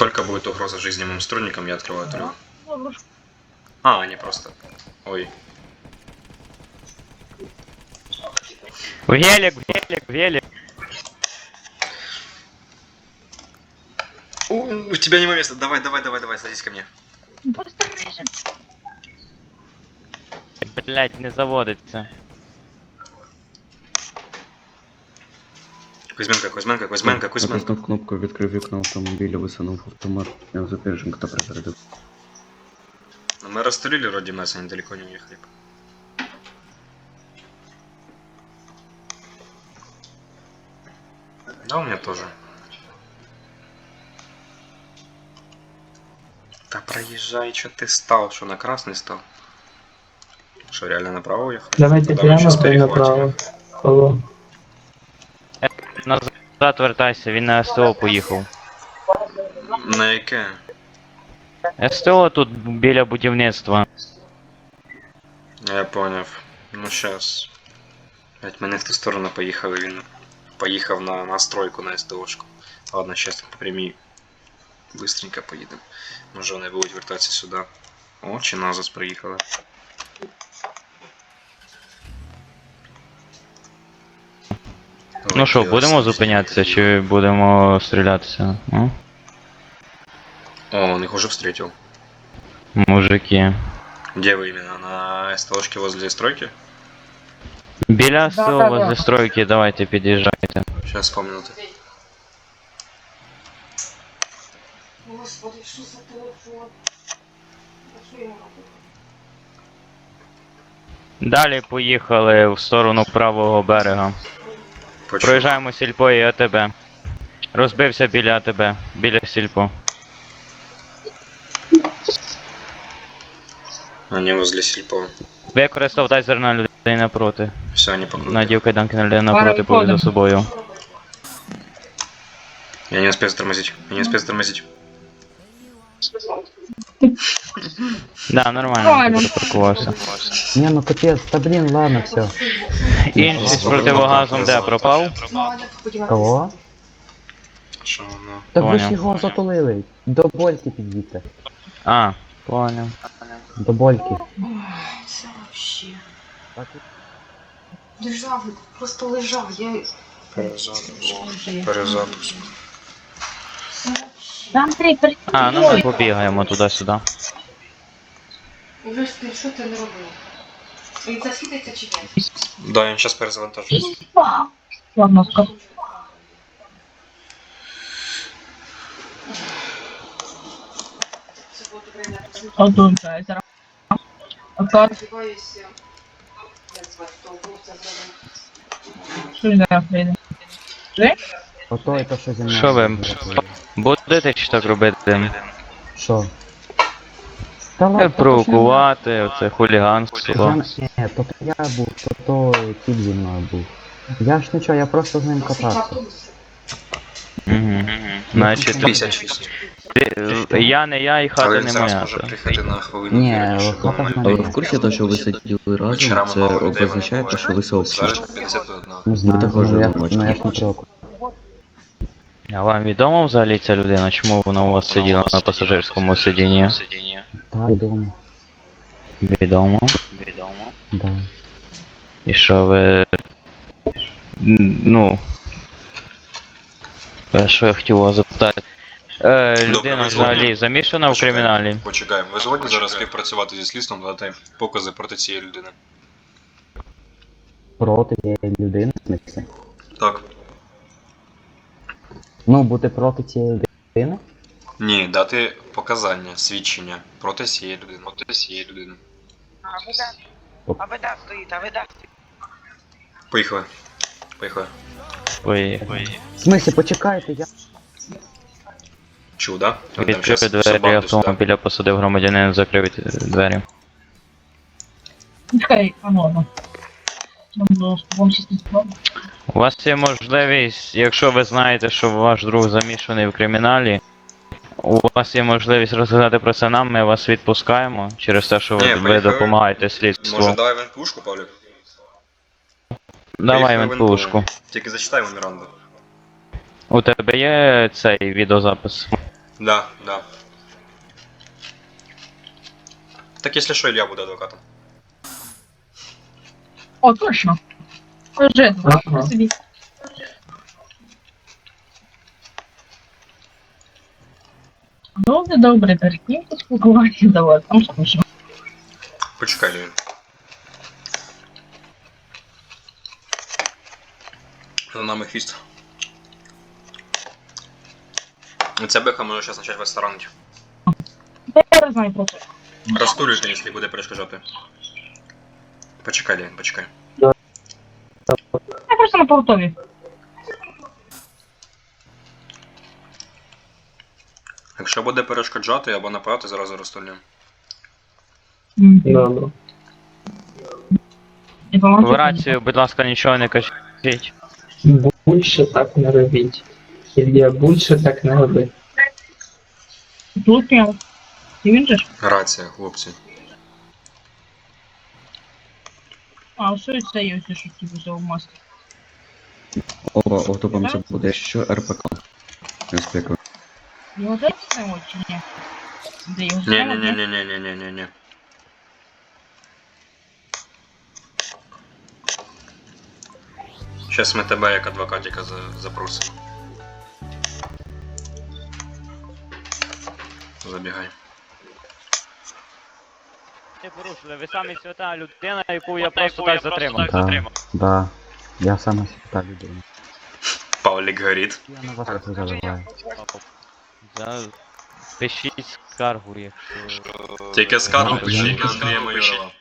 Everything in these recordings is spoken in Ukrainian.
только будет угроза жизни моим сотрудникам, я открываю трюк. Добре. А, они просто... Ой. В гелік, в гелік, в гелік. У, у тебя не места. Давай, давай, давай, давай, садись ко мне. Просто режем. Блять, не заводиться. Кузьменко, Кузьменко, Кузьменко, Кузьменко. Натиснув кнопку, відкрив вікно автомобіля, висунув автомат. Я за першим, хто припередив. Ну, мы расстрелили вроде нас, они далеко не уехали. Да, у меня тоже. Да проезжай, что ты стал, что на красный стал? Что, реально направо уехал? Давайте Тогда мы прямо щас та й перехватим. направо. Алло. Назад вертайся, він на СТО поїхав. На яке? СТО тут біля будівництва. Я поняв. Ну щас. Блять, мене в ту сторону поїхали, він поїхав на настройку на СТОшку. Ладно, щас по прямій быстренько поїдемо. Може вони будуть вертатися сюди. О, чи назас приїхали. Ну що, будемо зупинятися чи будемо стрілятися? Ну, О, он их уже встретил. мужики. Где вы именно? На СТОшке возле стройки? Біля СТО Да-да-да. возле стройки, давайте під'їжджайте. Сейчас вспомнил ты. Господи, що за телефон? Далі поїхали в сторону правого берега. Почему? Проїжджаємо сільпо і АТБ. Розбився біля АТБ, біля сільпо. Они возле сельпо. Використав тайзер на людей напроти. Все, они покрутили. Надів кайданки на людей напроти, повів за собою. Я не успел затормозить. Я не успел затормозить. Да, нормально, Правильно. припаркувався. Ні, ну капець, та блін, ладно, все. Інший з противогазом де пропав? Ну, Кого? Что, ну... Так ви ж Поняв. його затулили. До больки підійдьте. А, понял. До больки. Ой, це вообще. Лежав, просто лежав, я... Перезапуск. Перезапуск. Андрій, А, ну ми побігаємо туди-сюди. Ви що ти не робив? Він засвітиться чи ні? Да, я сейчас перезавантажусь. Ладно, скажу. Це було время. Одужаю зараз. Ока, Сподіваюся, як звати, то був це зробив. що він зараз прийде? Ото і то, що зі мною. Що ви? Будете чи так робити? Що? Та ладно, Провокувати, оце Я, хуліганство. ні, то, то я був, то то тіп зі мною був. Я ж нічого, я просто з ним катався. Угу. Значить, 56. ти- я не я і хата не моя. може приїхати на хвилину. Ні, хата ми в не мене. А ви в курсі того, що ви сиділи разом, це обозначає те, що ви сообщили. Зараз 51. Не знаю, також ну, я, ну я ж не проти. А вам відомо взагалі ця людина, чому вона у вас сиділа на пасажирському сидінні? Так, дома. Відомо. Відомо. Да. І що ви. Ну. е, Що я хотів вас запитати? Е, людина взагалі замішана в криміналі. Почекаємо. Ви згодні зараз співпрацювати зі слідством, дати покази проти цієї людини? Проти цієї людини, в смислі? Так. Ну, бути проти цієї людини? Ні, дати показання, свідчення проти цієї людини. Проти цієї людини. А ви де стоїте, а ви де? Поїхали. Поїхали. Ой, В смислі, почекайте, я. Чув, да? Там відкрив щас двері сюди. автомобіля, посадив громадянин, закрив е, двері. Чекай, а можна. Ну, вам щось не сподобалось. У вас є можливість, якщо ви знаєте, що ваш друг замішаний в криміналі, у вас є можливість розглядати про це нам, ми вас відпускаємо через те, що ви, Ні, ви поїхали. допомагаєте слідству. Може, давай вентушку, Павлік? Давай Поїхали вентушку. вентуємо. Тільки зачитай Міранду. У тебе є цей відеозапис? Да, да. Так если что, Илья буде адвокатом. О, точно. Вже. Ага. Собі. Добре, добре, перекинь поспілкуватися до вас, там скучно. Почекай, Львін. За нами хвіст. Ця беха може зараз почати вас таранити. Та я не знаю про це. Розтулюйте, якщо буде перешкоджати. Почекай, Львін, почекай. Я просто на портові. Якщо буде перешкоджати або нападати, зразу розтулюємо. Добре. В рацію, будь ласка, нічого не кажіть. Більше так не робіть. Ілля, більше так не роби. Тут я. Же ж. Рація, хлопці. А, все це є ось що типу взяв маску. О, автопом це буде що РПК. Респектую. Його дайте знаємо чи ні? Де його Ні, знаємо? ні, ні, ні, ні, ні, ні, ні. Щас ми тебе як адвокатика за- запросимо. Забігай. Не порушили, ви самі свята людина, яку я просто так затримав. Да, да. Я саме та людина. Павлік горить. Я на вас це За... Пишіть скаргу, якщо... Тільки скаргу пишіть на Андрія Майорова.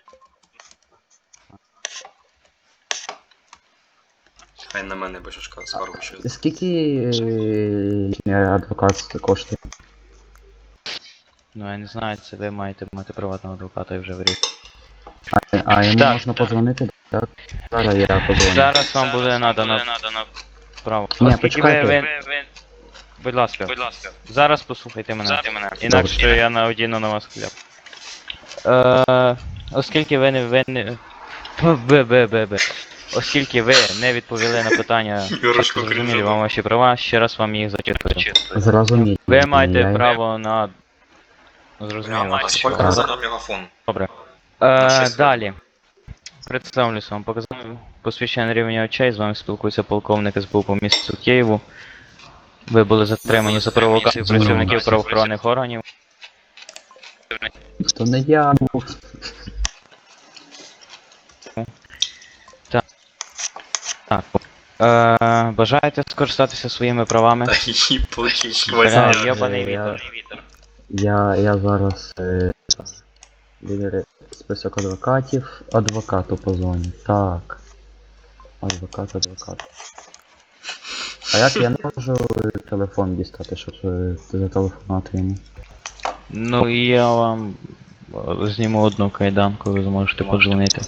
Хай на мене пишеш ка- скаргу ще. Скільки е, адвокат коштує? Ну я не знаю, це ви маєте мати приватного адвоката і вже вирішити. А, а йому Так, можна подзвонити? Так? Зараз я позвоню. Зараз вам буде надано право. Ні, Оскільки почекайте. ви, ви, Будь ласка, будь ласка. Зараз послухайте мене. Інакше я наодіну на вас кляп. Е, оскільки ви не ви не. Б, б, б, б. Оскільки ви не відповіли на питання, чітко зрозумілі вам ваші права, ще раз вам їх зачитую. Зрозуміть. Ви Я- маєте право на. Зрозуміло. А сколько за мегафон? Добре. Е, далі. Представлюся вам, показав посвідчення на рівні очей, з вами спілкується полковник СБУ по місту Києву. Ви були затримані за провокацію працівників правоохоронних органів. То не я, ну. Так. Е, бажаєте скористатися своїми правами? Бля, йобаний я- вітер. Я, я зараз е, лідери список адвокатів. Адвокату позвоню. Так. Адвокат, адвокат. А як я не можу телефон дістати, щоб е, зателефонувати йому? Ну я вам е, зніму одну кайданку, ви зможете подзвонити.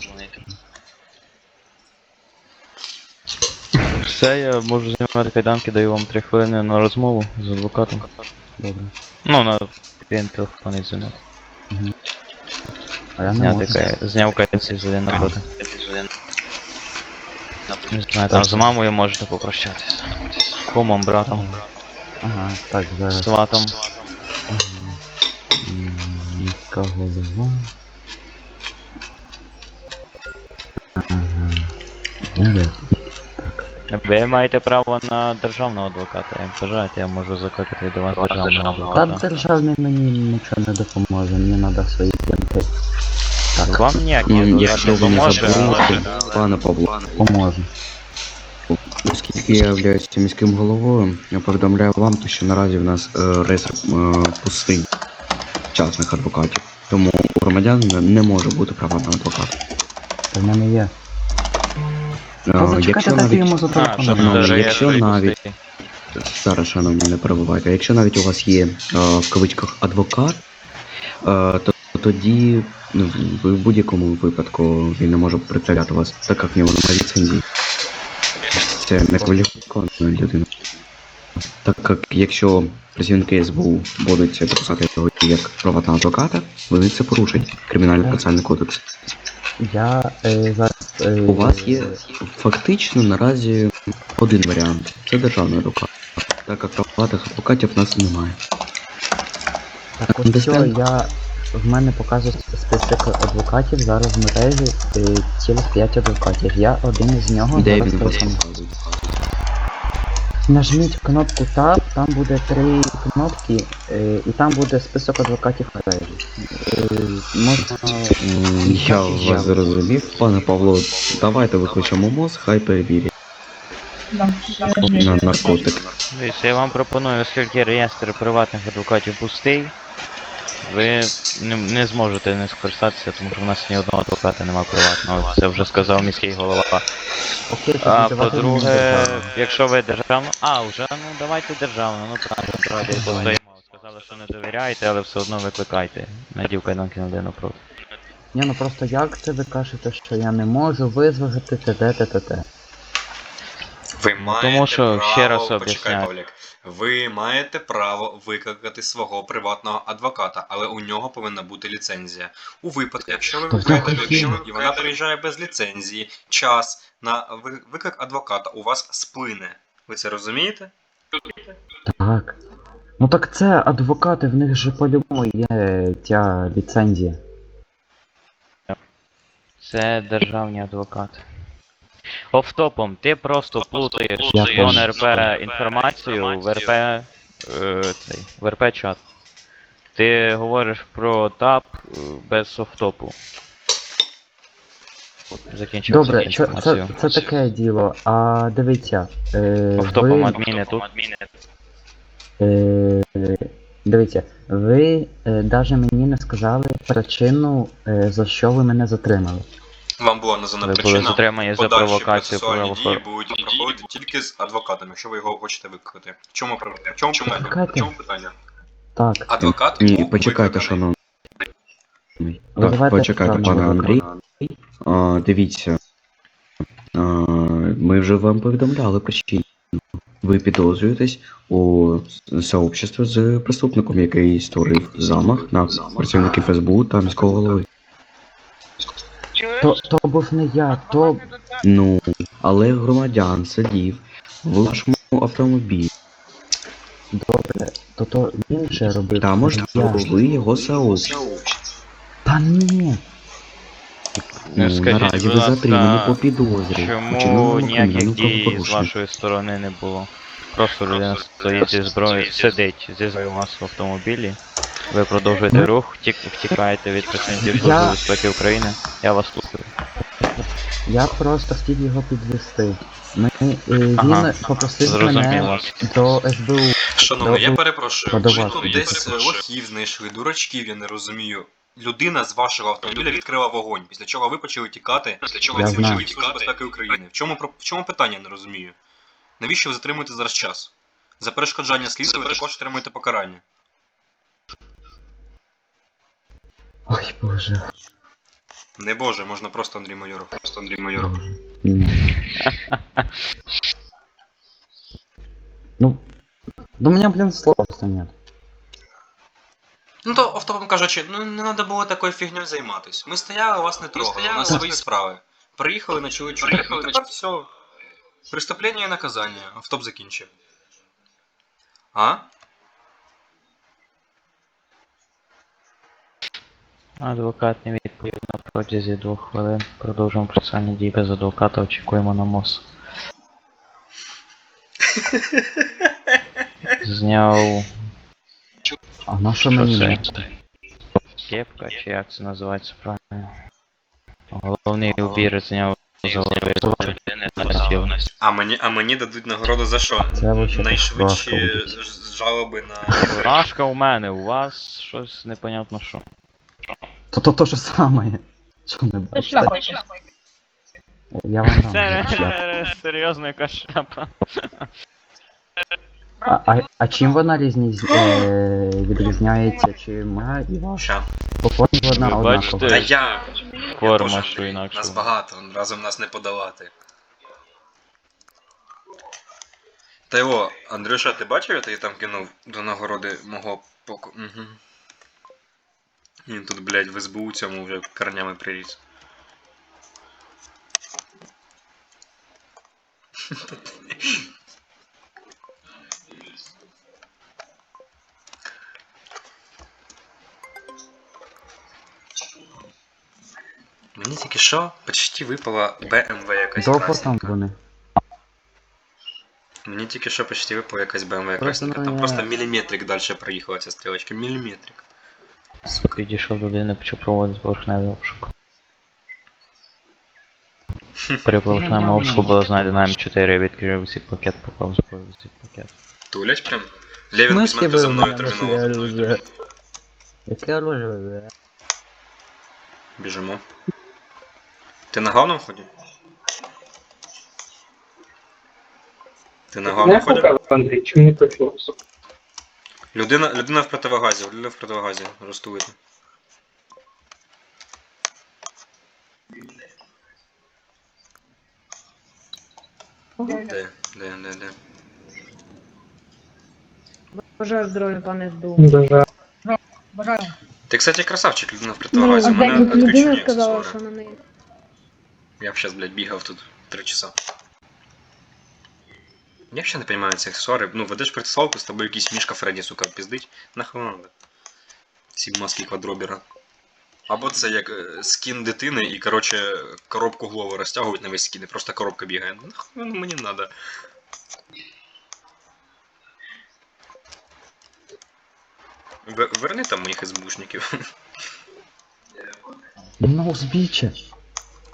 Все, я можу знімати кайданки, даю вам 3 хвилини на розмову з адвокатом. Добре. Ну, на телефонний дзвінок. А я не Зняти можу. кай... Зняв кайданці з один напроти. Не знаю, там з мамою можете попрощатися. Кумом, братом, Ага, так, зараз. сватом. Міська голова. Ага. Ви маєте право на державного адвоката. Як бажаєте, я можу закликати до вас державного Та адвоката. державний мені нічого не допоможе, мені треба свої кінти. Так, Вам М, адвокат Якщо не ви не поможе, забудете, але пане Павло, поможе. оскільки я являюся міським головою, я повідомляю вам, що наразі в нас е, реєстр е, пустий частних адвокатів. Тому у громадян не- не може бути права на адвоката. Та в мене є. Е, зачекайте, Якщо так йому навіть А, щоб зателефонувати. якщо реєстр навіть- пустий. зараз, шановні, не перебувайте, якщо навіть у вас є е, в кавичках адвокат, е, то тоді ну, в будь-якому випадку він не може представляти вас, так як в нього немає ліцензії. Це не кваліфікована людина. Так як якщо працівники СБУ будуть допускати його як приватного адвоката, вони це порушать кримінальний процесуальний кодекс. Я е, зараз. Е, У вас є фактично наразі один варіант це державний адвокат. Так як приватних адвокатів в нас немає. Так от там- я. В мене показує список адвокатів зараз в мережі е, цілих 5 адвокатів. Я один із нього Де зараз він телефоную. Нажміть кнопку Tab, там буде три кнопки, е, і там буде список адвокатів мережі. Е, можна. Я вас зрозумів, пане Павло, давайте викличемо МОЗ, хай перевірять на наркотик. Дивіться, я вам пропоную, оскільки реєстр приватних адвокатів пустий, ви не, не зможете не скористатися, тому що в нас ні одного адвоката немає приватного. Це вже сказав міський голова. Окей, А давайте по-друге, якщо ви державно. А, вже ну давайте державно, ну правильно, давайте постоїмо. Сказали, що не довіряєте, але все одно викликайте. Надів кайданки на людину проти. Ні, ну просто як це ви кажете, що я не можу визвати т.т. т.т. Ви маєте Тому що, право... ще раз Почекай, об'ясняю. Павлік. Ви маєте право викликати свого приватного адвоката, але у нього повинна бути ліцензія. У випадку, якщо ви викликаєте нахуй? людину і вона приїжджає без ліцензії, час на ви- виклик адвоката у вас сплине. Ви це розумієте? Так. Ну так це адвокати, в них же по-любому є ця ліцензія. Це державні адвокати. Офтопом, ти просто плутаєш в. РП інформацію в РП, е, цей, в РП чат. Ти говориш про ТАП е, без софтопу. Закінчив Добре, це, інформацію. це, це таке діло. А дивіться, е, Офтопом ви, адміни тут. е, дивіться, ви е, даже мені не сказали причину, е, за що ви мене затримали. Вам була названа Ви були причина. затримані за Подальші провокацію процесуальні дії правоохоронців. будуть проходити тільки з адвокатом, якщо ви його хочете викликати. В чому, про- в чому, питання? Чому питання? Так, Адвокат Ні, був почекайте, викликаний. шановний. Так, давайте почекайте, пане. Андрій. А, дивіться. А, ми вже вам повідомляли причину. Ви підозрюєтесь у сообществі з преступником, який створив замах на працівників СБУ та міського голови. То, то був не я, то Ну, але громадян сидів в вашому автомобілі. добре, то то він же робив. Та можливо, ви його сообщество. Та ні. Ну, Ну, скажіть, наразі будь ви ласка, затримані по підозрі. Чому ніяких дій з вашої сторони не було? Просто людина стоїть зі зброєю, сидить зі зброєю у вас в автомобілі. Ви продовжуєте Ну. рух, втік, втікаєте від працівників Я- безпеки України. Я вас слухаю. Я просто хотів його підвести. Ми, е, він Ага, попросив Зрозумів мене до СБУ. Шановний, я перепрошую. до Ви тут десь е, лохів знайшли, дурачків, я не розумію. Людина з вашого автомобіля відкрила вогонь, після чого ви почали тікати. Після чого ви почали Служби безпеки України. В чому, в чому питання, я не розумію? Навіщо ви затримуєте зараз час? За перешкоджання слідства ви також отримуєте покарання. Ой боже. Не боже, можна просто Андрій Майоров. Просто Андрій Майоров. Ні. Ну. Ну у меня, блин, слов просто нет. Ну то, автопом кажучи, ну не треба було такою фігньою займатися. Ми стояли, вас не трогали, у нас свої справи. Приїхали, почули чоловік. Ну тепер все. Преступлення і наказання. Автоп закінчив. А? Адвокат не відповів на протязі двох хвилин. Продовжуємо процесуальні дії без адвоката, очікуємо на МОЗ. Зняв. А на що мені? це? не? Кепка, чи як це називається правильно? Головний убір зняв з голови людини. А мені, а мені дадуть нагороду за що? Це Найшвидші ж- жалоби на. Рашка у мене, у вас щось непонятно що. То то то же самое. Що не бачите? шляпа. Я вам дам. Це шляпу. серйозно яка шляпа. А, а, а чим вона різні, е, відрізняється, чи моя і ваша? Ща. По формі вона Ви бачите? Та я. Форма, я що інакше. Нас багато, разом нас не подолати. Та його, Андрюша, ти бачив, я тобі там кинув до нагороди мого поку. Угу. И тут, блядь, в СБУ тему уже корнями прилиз. Мне таки шо? почти выпало БМВ якась класика. Мені тільки що почти випала якась BMW класика. Там просто миллиметрик дальше проїхала ця стрілочка. миллиметрик. Підійшов до людини, почав проводити поверхневий обшук. При поверхневому обшуку було знайдено М4, відкрив цей пакет, попав зброю цей пакет. Тулять прям. Левін, візьмете за мною терміново. Яке оружие? Біжимо. Ти на главному ході? Ти на главному ході? Андрій, чому не прийшло? Людина, людина в противогазі, людина в противогазі. Ростуєте. Де? Де, де, де? Бажаю здоров'я, пане СБУ. Дуже. Бажаю. Ти, кстати, красавчик, людина в противогазі. Ну, Мене людина сказала, що на неї. Я б сейчас, блядь, бігав тут три часа. Я вообще не понимаю ці аксесуари. Ну, ведеш прицелку, з тобою якийсь мішка Фредді, сука, пиздить. Нахуй надо. Ці маски квадробера. Або це як е, скін дитини і, короче, коробку голови розтягують на весь скін, і просто коробка бігає. Ну, Нахуй воно мені надо. Верни там моїх СБУшників. На узбіччя.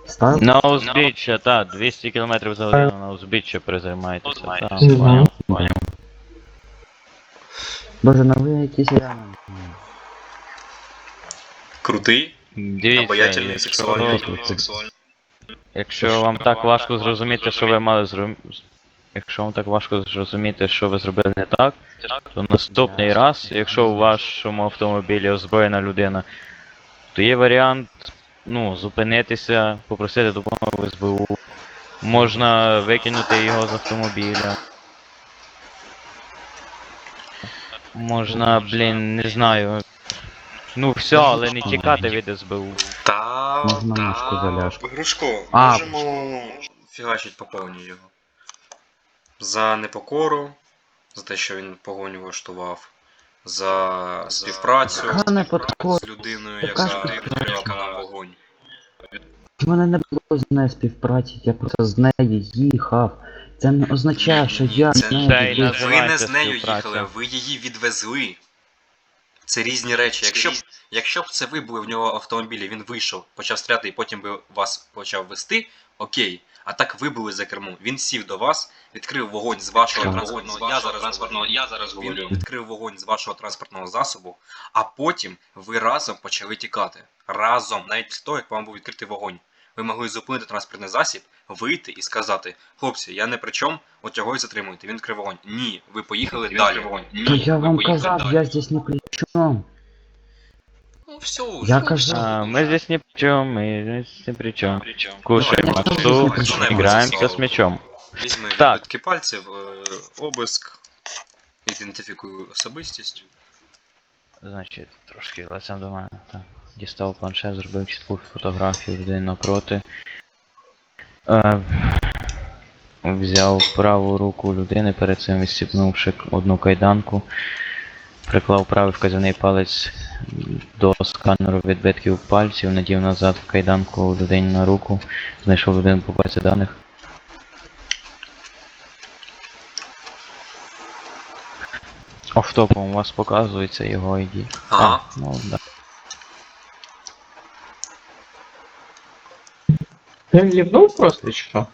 Став? На узбіччя, так, 200 км за годину на узбіччя призаймайтеся. Так, Мгм. поняв. Боже, ви якісь реально. Крутий, Дивіться, обаятельний, якщо, сексуальний. якщо вам так важко зрозуміти, що ви мали зробити. Якщо вам так важко зрозуміти, що ви зробили не так, то наступний раз, якщо у вашому автомобілі озброєна людина, то є варіант ну, зупинитися, попросити допомоги СБУ. Можна викинути його з автомобіля. Можна, блін, не знаю. Ну все, але не тікати від СБУ. Та, Можна та, мишку заляшку. Грушко, А. можемо фігачить по повній його. За непокору, за те, що він погоню влаштував, за співпрацю не з людиною, Яка відкрила нам вогонь. У мене не було з нею співпраці, я просто з нею їхав. Це не означає, що я Це нею Це і Ви не з нею їхали, ви її відвезли. Це різні речі. Якщо б, якщо б це ви були в нього автомобілі, він вийшов, почав стріляти і потім би вас почав вести, окей. А так ви були за кермом. Він сів до вас, відкрив вогонь з вашого транспортного. Я зараз транспортного, я зараз говорю. Відкрив вогонь з вашого транспортного засобу, а потім ви разом почали тікати. Разом, навіть після того, як вам був відкритий вогонь. Ви могли зупинити транспортний засіб, вийти і сказати: хлопці, я не при чому, от його і затримуйте. Він відкрив вогонь. Ні, ви поїхали далі. То я вам казав, я здесь не при чому. Ну все уже. Я кажу, А, мы здесь ни при чем, мы здесь ни при чем. Кушаем Ну, не играемся с мячом. Візьми Так. відбитки пальців, е, обиск, ідентифікую особистість. Значить, трошки лицем до мене. Так. Дістав планшет, зробив чітку фотографію людини напроти. Е, взяв праву руку людини, перед цим відстіпнувши одну кайданку. Приклав правий вказаний палець до сканеру відбитків пальців, надів назад в кайданку людині на руку, знайшов людину по базі даних. Офтопом у вас показується його ID. Ага. А, ну да. Він лівнув просто чи що?